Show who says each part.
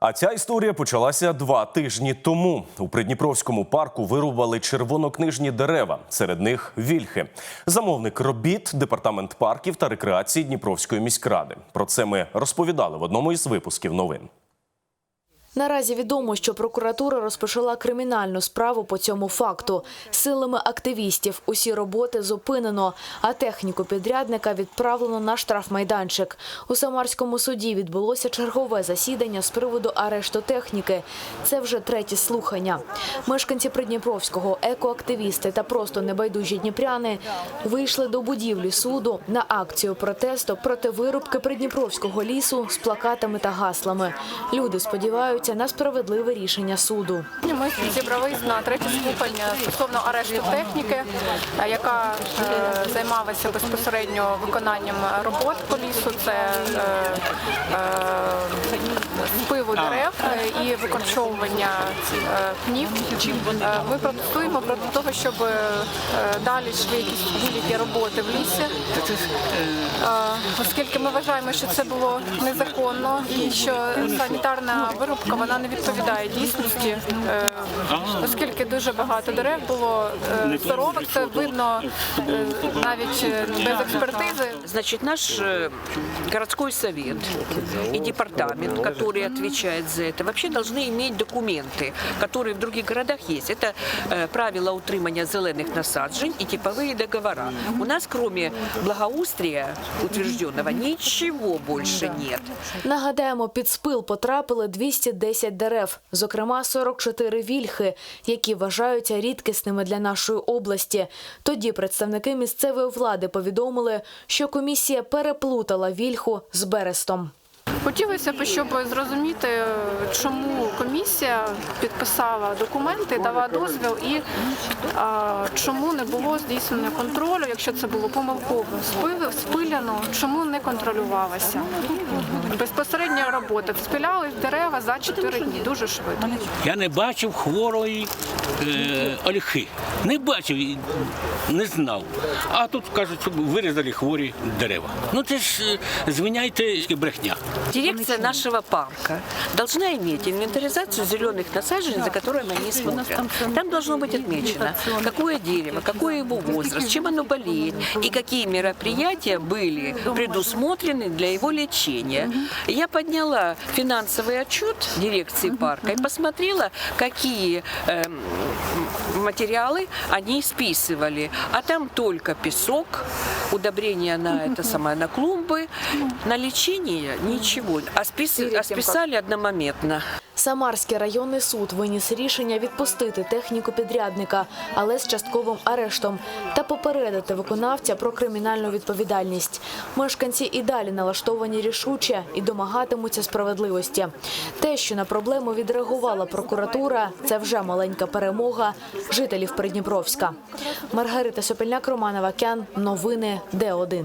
Speaker 1: А ця історія почалася два тижні тому. У Придніпровському парку вирубали червонокнижні дерева. Серед них вільхи. Замовник робіт департамент парків та рекреації Дніпровської міськради. Про це ми розповідали в одному із випусків новин.
Speaker 2: Наразі відомо, що прокуратура розпочала кримінальну справу по цьому факту. Силами активістів усі роботи зупинено, а техніку підрядника відправлено на штрафмайданчик. У Самарському суді відбулося чергове засідання з приводу арешту техніки. Це вже треті слухання. Мешканці Придніпровського, екоактивісти та просто небайдужі дніпряни вийшли до будівлі суду на акцію протесту проти вирубки Придніпровського лісу з плакатами та гаслами. Люди сподіваються на справедливе рішення суду.
Speaker 3: Ми зібрались на третє слухання стосовно арешту техніки, яка е, займалася безпосередньо виконанням робот по лісу. Це е, е, дерев е, і викорчовування пнів. Ми протестуємо проти того, щоб далі йшли якісь будь-які роботи в лісі, оскільки ми вважаємо, що це було незаконно і що санітарна вирубка вона не відповідає дійсності, е, оскільки дуже багато дерев було е, здорових, це видно е, навіть е, без експертизи.
Speaker 4: Значит, наш э, городской совет и департамент, который отвечает за это, вообще должны иметь документы, которые в других городах есть. Это э, правила утримания зеленых насаджень и типовые договора. У нас, кроме благоустрия утвержденного, ничего больше нет.
Speaker 2: Нагадаємо, під спил потрапили 210 дерев, зокрема 44 вільхи, які вважаються рідкісними для нашої області. Тоді представники місцевої влади повідомили, що комісія переплутала вільху з берестом.
Speaker 3: Хотілося б, щоб зрозуміти, чому комісія підписала документи, дала дозвіл і а, чому не було здійснення контролю, якщо це було помилково спиляно, чому не контролювалося. Безпосередня робота. Спиляли дерева за 4 дні, дуже швидко.
Speaker 5: Я не бачив хворої е, ольхи. Не бачив, не знав. А тут кажуть, що вирізали хворі дерева. Ну це ж е, звиняйте брехня.
Speaker 4: Дирекция нашего парка должна иметь инвентаризацию зеленых насаждений, за которыми они смотрят. Там должно быть отмечено, какое дерево, какой его возраст, чем оно болеет и какие мероприятия были предусмотрены для его лечения. Я подняла финансовый отчет дирекции парка и посмотрела, какие эм, материалы они списывали. А там только песок, удобрения на это самое, на клумбы, на лечение ничего. А, спис- а списали одномоментно.
Speaker 2: Самарський районний суд виніс рішення відпустити техніку підрядника, але з частковим арештом, та попередити виконавця про кримінальну відповідальність. Мешканці і далі налаштовані рішуче і домагатимуться справедливості. Те, що на проблему відреагувала прокуратура, це вже маленька перемога жителів Придніпровська. Маргарита Сопельняк, Романова Кян. Новини Д1.